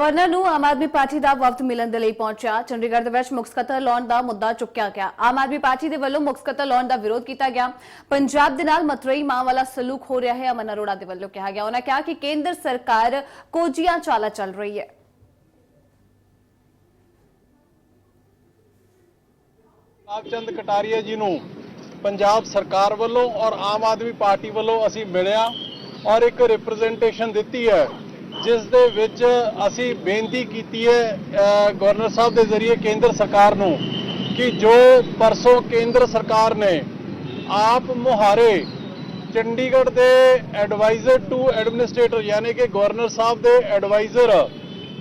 Governor ਨੂੰ ਆਮ Aadmi party ਦਾ ਵਫਦ ਮਿਲਣ ਦੇ ਲਈ ਪਹੁੰਚਿਆ। ਚੰਡੀਗੜ੍ਹ ਦੇ ਵਿੱਚ ਮੁੱਖ ਸਕੱਤਰ ਲਾਉਣ ਦਾ ਮੁੱਦਾ ਚੁੱਕਿਆ ਗਿਆ। ਆਮ ਆਦਮੀ ਪਾਰਟੀ ਦੇ ਵੱਲੋਂ ਮੁੱਖ ਸਕੱਤਰ ਲਾਉਣ ਦਾ ਵਿਰੋਧ ਕੀਤਾ ਗਿਆ। ਪੰਜਾਬ ਦੇ ਨਾਲ ਮਤਰੇਈ ਮਾਂ ਵਾਲਾ ਸਲੂਕ ਹੋ ਰਿਹਾ ਹੈ, ਅਮਨ ਅਰੋੜਾ ਦੇ ਵੱਲੋਂ ਕਿਹਾ ਗਿਆ। ਉਹਨਾਂ ਕਿਹਾ ਕਿ ਕੇਂਦਰ ਸਰਕਾਰ ਕੋਝੀਆਂ ਚਾਲਾਂ ਚੱਲ ਰਹੀ ਹੈ। ਚੰਦ ਕਟਾਰੀਆ ਜੀ ਨੂੰ ਪੰਜਾਬ ਸਰਕਾਰ ਵੱਲੋਂ ਔਰ ਆਮ ਆਦਮੀ ਪਾਰਟੀ ਵੱਲੋਂ ਅਸੀਂ ਮਿਲਿਆ ਔਰ ਇੱਕ ਰਿਪਰੈਜ਼ੈਂਟੇਸ਼ਨ ਦਿੱਤੀ ਹੈ। ਜਿਸ ਦੇ ਵਿੱਚ ਅਸੀਂ ਬੇਨਤੀ ਕੀਤੀ ਹੈ ਗਵਰਨਰ ਸਾਹਿਬ ਦੇ ਜ਼ਰੀਏ ਕੇਂਦਰ ਸਰਕਾਰ ਨੂੰ ਕਿ ਜੋ ਪਰਸੋਂ ਕੇਂਦਰ ਸਰਕਾਰ ਨੇ ਆਪ ਮੁਹਾਰੇ ਚੰਡੀਗੜ੍ਹ ਦੇ ਐਡਵਾਈਜ਼ਰ ਟੂ ਐਡਮਿਨਿਸਟ੍ਰੇਟਰ ਯਾਨੀ ਕਿ ਗਵਰਨਰ ਸਾਹਿਬ ਦੇ ਐਡਵਾਈਜ਼ਰ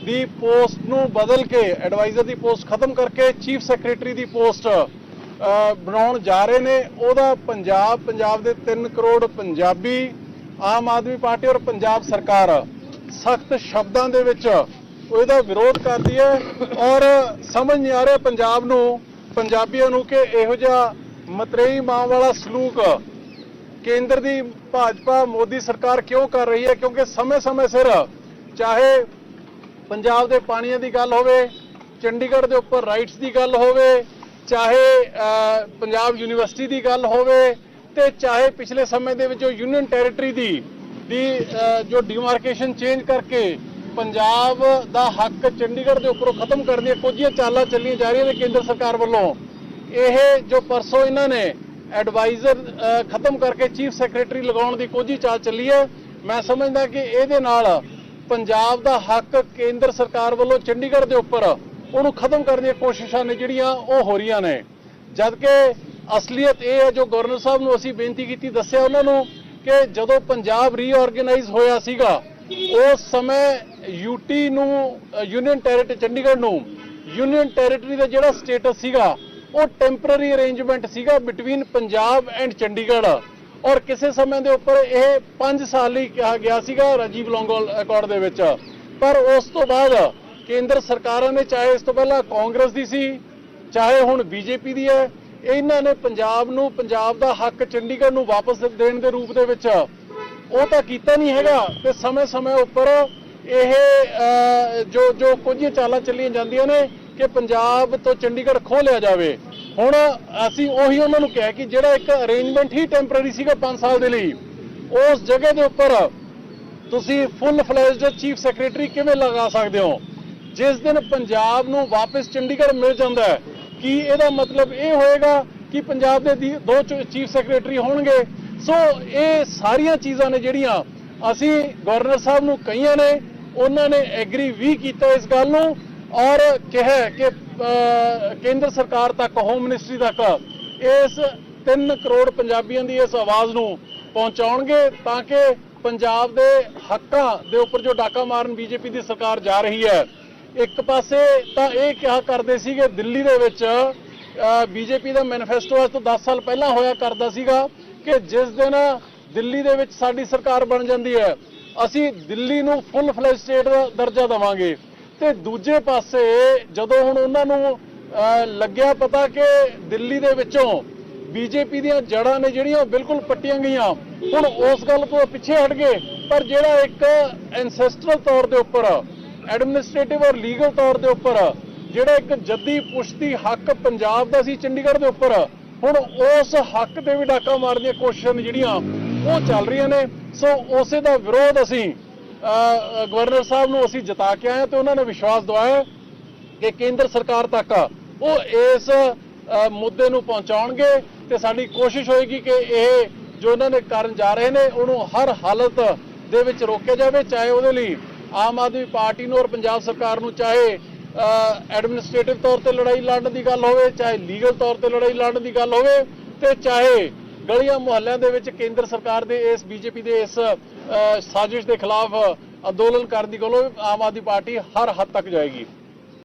ਦੀ ਪੋਸਟ ਨੂੰ ਬਦਲ ਕੇ, ਐਡਵਾਈਜ਼ਰ ਦੀ ਪੋਸਟ ਖਤਮ ਕਰਕੇ ਚੀਫ ਸੈਕਟਰੀ ਦੀ ਪੋਸਟ ਬਣਾਉਣ ਜਾ ਰਹੇ ਨੇ। ਉਹਦਾ ਪੰਜਾਬ ਪੰਜਾਬ ਦੇ 3 ਕਰੋੜ ਪੰਜਾਬੀ, ਆਮ ਆਦਮੀ ਪਾਰਟੀ ਔਰ ਪੰਜਾਬ ਸਰਕਾਰ ਸਖਤ ਸ਼ਬਦਾਂ ਦੇ ਵਿੱਚ ਉਹਦਾ ਵਿਰੋਧ ਕਰਦੀ ਹੈ ਔਰ ਸਮਝ ਨਹੀਂ ਆ ਰਿਹਾ ਪੰਜਾਬ ਨੂੰ, ਪੰਜਾਬੀਆਂ ਨੂੰ ਕਿ ਇਹੋ ਜਿਹਾ ਮਤਰੇਈ ਮਾਂ ਵਾਲਾ ਸਲੂਕ ਕੇਂਦਰ ਦੀ ਭਾਜਪਾ, ਮੋਦੀ ਸਰਕਾਰ ਕਿਉਂ ਕਰ ਰਹੀ ਹੈ? ਕਿਉਂਕਿ ਸਮੇਂ-ਸਮੇਂ ਸਿਰ ਚਾਹੇ ਪੰਜਾਬ ਦੇ ਪਾਣੀਆਂ ਦੀ ਗੱਲ ਹੋਵੇ, ਚੰਡੀਗੜ੍ਹ ਦੇ ਉੱਪਰ ਰਾਈਟਸ ਦੀ ਗੱਲ ਹੋਵੇ, ਚਾਹੇ ਪੰਜਾਬ ਯੂਨੀਵਰਸਿਟੀ ਦੀ ਗੱਲ ਹੋਵੇ ਤੇ ਚਾਹੇ ਪਿਛਲੇ ਸਮੇਂ ਦੇ ਵਿੱਚ ਜੋ ਯੂਨੀਅਨ ਟੈਰੀਟਰੀ ਦੀ ਦੀ ਜੋ ਡਿਮਾਰਕੇਸ਼ਨ ਚੇਂਜ ਕਰਕੇ ਪੰਜਾਬ ਦਾ ਹੱਕ ਚੰਡੀਗੜ੍ਹ ਦੇ ਉੱਪਰੋਂ ਖਤਮ ਕਰਨ ਦੀਆਂ ਕੁਝੀਆਂ ਚਾਲਾਂ ਚੱਲੀਆਂ ਜਾ ਰਹੀਆਂ ਨੇ ਕੇਂਦਰ ਸਰਕਾਰ ਵੱਲੋਂ। ਇਹ ਜੋ ਪਰਸੋਂ ਇਹਨਾਂ ਨੇ ਐਡਵਾਈਜ਼ਰ ਖਤਮ ਕਰਕੇ ਚੀਫ ਸੈਕਟਰੀ ਲਗਾਉਣ ਦੀ ਕੋਝੀ ਚਾਲ ਚੱਲੀ ਹੈ। ਮੈਂ ਸਮਝਦਾ ਕਿ ਇਹਦੇ ਨਾਲ ਪੰਜਾਬ ਦਾ ਹੱਕ ਕੇਂਦਰ ਸਰਕਾਰ ਵੱਲੋਂ ਚੰਡੀਗੜ੍ਹ ਦੇ ਉੱਪਰ ਉਹਨੂੰ ਖਤਮ ਕਰਨ ਦੀਆਂ ਕੋਸ਼ਿਸ਼ਾਂ ਨੇ ਜਿਹੜੀਆਂ ਉਹ ਹੋ ਰਹੀਆਂ ਨੇ। ਜਦ ਕਿ ਅਸਲੀਅਤ ਇਹ ਹੈ, ਜੋ ਗਵਰਨਰ ਸਾਹਿਬ ਨੂੰ ਅਸੀਂ ਬੇਨਤੀ ਕੀਤੀ, ਦੱਸਿਆ ਉਹਨਾਂ ਨੂੰ ਕਿ ਜਦੋਂ ਪੰਜਾਬ ਰੀਆਰਗੇਨਾਈਜ਼ ਹੋਇਆ ਸੀਗਾ, ਉਸ ਸਮੇਂ ਯੂਟੀ ਨੂੰ ਯੂਨੀਅਨ ਟੈਰੀਟਰੀ ਚੰਡੀਗੜ੍ਹ ਨੂੰ ਯੂਨੀਅਨ ਟੈਰੀਟਰੀ ਦਾ ਜਿਹੜਾ ਸਟੇਟਸ ਸੀਗਾ, ਉਹ ਟੈਂਪਰੇਰੀ ਅਰੇਂਜਮੈਂਟ ਸੀਗਾ ਬਿਟਵੀਨ ਪੰਜਾਬ ਐਂਡ ਚੰਡੀਗੜ੍ਹ। ਔਰ ਕਿਸੇ ਸਮੇਂ ਦੇ ਉੱਪਰ ਇਹ 5 ਸਾਲ ਲਈ ਕਿਹਾ ਗਿਆ ਸੀਗਾ ਰਾਜੀਵ ਲੌਂਗੋਲ ਅਕੋਰਡ ਦੇ ਵਿੱਚ। ਪਰ ਉਸ ਤੋਂ ਬਾਅਦ ਕੇਂਦਰ ਸਰਕਾਰਾਂ ਨੇ, ਚਾਹੇ ਇਸ ਤੋਂ ਪਹਿਲਾਂ ਕਾਂਗਰਸ ਦੀ ਸੀ, ਚਾਹੇ ਹੁਣ ਬੀਜੇਪੀ ਦੀ ਹੈ ਇਹਨਾਂ ਨੇ ਪੰਜਾਬ ਨੂੰ, ਪੰਜਾਬ ਦਾ ਹੱਕ ਚੰਡੀਗੜ੍ਹ ਨੂੰ ਵਾਪਸ ਦੇਣ ਦੇ ਰੂਪ ਦੇ ਵਿੱਚ ਉਹ ਤਾਂ ਕੀਤਾ ਨਹੀਂ ਹੈਗਾ ਤੇ ਸਮੇਂ-ਸਮੇਂ ਉੱਪਰ ਇਹ ਜੋ ਜੋ ਕੁਝ ਚਾਲਾਂ ਚੱਲੀਆਂ ਜਾਂਦੀਆਂ ਨੇ ਕਿ ਪੰਜਾਬ ਤੋਂ ਚੰਡੀਗੜ੍ਹ ਖੋਹ ਲਿਆ ਜਾਵੇ। ਹੁਣ ਅਸੀਂ ਉਹੀ ਉਹਨਾਂ ਨੂੰ ਕਿਹਾ ਕਿ ਜਿਹੜਾ ਇੱਕ ਅਰੇਂਜਮੈਂਟ ਹੀ ਟੈਂਪਰੇਰੀ ਸੀਗਾ 5 ਸਾਲ ਦੇ ਲਈ, ਉਸ ਜਗ੍ਹਾ ਦੇ ਉੱਪਰ ਤੁਸੀਂ ਫੁੱਲ ਫਲੈਜਡ ਚੀਫ ਸੈਕਟਰੀ ਕਿਵੇਂ ਲਗਾ ਸਕਦੇ ਹੋ? ਜਿਸ ਦਿਨ ਪੰਜਾਬ ਨੂੰ ਵਾਪਸ ਚੰਡੀਗੜ੍ਹ ਮਿਲ ਜਾਂਦਾ ਹੈ ਕਿ ਇਹਦਾ ਮਤਲਬ ਇਹ ਹੋਏਗਾ ਕਿ ਪੰਜਾਬ ਦੇ ਦੀ- ਦੋ ਚੀਫ ਸੈਕਟਰੀ ਹੋਣਗੇ? ਸੋ ਇਹ ਸਾਰੀਆਂ ਚੀਜ਼ਾਂ ਨੇ ਜਿਹੜੀਆਂ ਅਸੀਂ ਗਵਰਨਰ ਸਾਹਿਬ ਨੂੰ ਕਹੀਆਂ ਨੇ, ਉਹਨਾਂ ਨੇ ਐਗਰੀ ਵੀ ਕੀਤਾ ਇਸ ਗੱਲ ਨੂੰ ਔਰ ਕਿਹਾ ਕਿ ਕੇਂਦਰ ਸਰਕਾਰ ਤੱਕ ਹੋਮ ਮਿਨਿਸਟਰੀ ਤੱਕ ਇਸ 3 ਕਰੋੜ ਪੰਜਾਬੀਆਂ ਦੀ ਇਸ ਆਵਾਜ਼ ਨੂੰ ਪਹੁੰਚਾਉਣਗੇ ਤਾਂ ਕਿ ਪੰਜਾਬ ਦੇ ਹੱਕਾਂ ਦੇ ਉੱਪਰ ਜੋ ਡਾਕਾ ਮਾਰਨ ਬੀਜੇਪੀ ਦੀ ਸਰਕਾਰ ਜਾ ਰਹੀ ਹੈ ਇੱਕ ਪਾਸੇ ਤਾਂ ਇਹ ਕਿਹਾ ਕਰਦੇ ਸੀਗੇ ਦਿੱਲੀ ਦੇ ਵਿੱਚ ਬੀਜੇਪੀ ਦਾ ਮੈਨੀਫੈਸਟੋ ਅੱਜ ਤੋਂ 10 ਸਾਲ ਪਹਿਲਾਂ ਹੋਇਆ ਕਰਦਾ ਸੀਗਾ ਕਿ ਜਿਸ ਦਿਨ ਦਿੱਲੀ ਦੇ ਵਿੱਚ ਸਾਡੀ ਸਰਕਾਰ ਬਣ ਜਾਂਦੀ ਹੈ, ਅਸੀਂ ਦਿੱਲੀ ਨੂੰ ਫੁੱਲ ਫਲੈਜ ਸਟੇਟ ਦਾ ਦਰਜਾ ਦੇਵਾਂਗੇ। ਤੇ ਦੂਜੇ ਪਾਸੇ ਜਦੋਂ ਹੁਣ ਉਹਨਾਂ ਨੂੰ ਲੱਗਿਆ ਪਤਾ ਕਿ ਦਿੱਲੀ ਦੇ ਵਿੱਚੋਂ ਬੀਜੇਪੀ ਦੀਆਂ ਜੜਾਂ ਨੇ ਜਿਹੜੀਆਂ ਉਹ ਬਿਲਕੁਲ ਪੱਟੀਆਂ ਗਈਆਂ, ਹੁਣ ਉਸ ਗੱਲ ਤੋਂ ਪਿੱਛੇ ਹਟ ਗਏ। ਪਰ ਜਿਹੜਾ ਇੱਕ ਐਨਸੈਸਟਰਲ ਤੌਰ ਦੇ ਉੱਪਰ ਐਡਮਿਨਿਸਟ੍ਰੇਟਿਵ ਔਰ ਲੀਗਲ ਤੌਰ ਦੇ ਉੱਪਰ, ਜਿਹੜਾ ਇੱਕ ਜੱਦੀ ਪੁਸ਼ਤੀ ਹੱਕ ਪੰਜਾਬ ਦਾ ਸੀ ਚੰਡੀਗੜ੍ਹ ਦੇ ਉੱਪਰ, ਹੁਣ ਉਸ ਹੱਕ ਤੇ ਵੀ ਡਾਕਾ ਮਾਰਨ ਦੀਆਂ ਕੋਸ਼ਿਸ਼ਾਂ ਨੇ ਜਿਹੜੀਆਂ, ਉਹ ਚੱਲ ਰਹੀਆਂ ਨੇ। ਸੋ ਉਸੇ ਦਾ ਵਿਰੋਧ ਅਸੀਂ ਗਵਰਨਰ ਸਾਹਿਬ ਨੂੰ ਅਸੀਂ ਜਤਾ ਕੇ ਆਏ ਹਾਂ ਤੇ ਉਹਨਾਂ ਨੇ ਵਿਸ਼ਵਾਸ ਦਿਵਾਇਆ ਕਿ ਕੇਂਦਰ ਸਰਕਾਰ ਤੱਕ ਉਹ ਇਸ ਮੁੱਦੇ ਨੂੰ ਪਹੁੰਚਾਉਣਗੇ ਤੇ ਸਾਡੀ ਕੋਸ਼ਿਸ਼ ਹੋਏਗੀ ਕਿ ਇਹ ਜੋ ਉਹਨਾਂ ਨੇ ਕਰਨ ਜਾ ਰਹੇ ਨੇ, ਉਹਨੂੰ ਹਰ ਹਾਲਤ ਦੇ ਵਿੱਚ ਰੋਕਿਆ ਜਾਵੇ, ਚਾਹੇ ਉਹਦੇ ਲਈ ਆਮ ਆਦਮੀ ਪਾਰਟੀ ਨੂੰ ਔਰ ਪੰਜਾਬ ਸਰਕਾਰ ਨੂੰ ਚਾਹੇ ਐਡਮਿਨਿਸਟ੍ਰੇਟਿਵ ਤੌਰ ਤੇ ਲੜਾਈ ਲੜਨ ਦੀ ਗੱਲ ਹੋਵੇ, ਚਾਹੇ ਲੀਗਲ ਤੌਰ ਤੇ ਲੜਾਈ ਲੜਨ ਦੀ ਗੱਲ ਹੋਵੇ ਤੇ ਚਾਹੇ ਗਲੀਆਂ ਮੁਹੱਲਿਆਂ ਦੇ ਵਿੱਚ ਕੇਂਦਰ ਸਰਕਾਰ ਦੇ ਇਸ ਬੀਜੇਪੀ ਦੇ ਇਸ ਸਾਜ਼ਿਸ਼ ਦੇ ਖਿਲਾਫ ਅੰਦੋਲਨ ਕਰਨ ਦੀ ਗੱਲ ਹੋਵੇ, ਆਮ ਆਦਮੀ ਪਾਰਟੀ ਹਰ ਹੱਦ ਤੱਕ ਜਾਏਗੀ।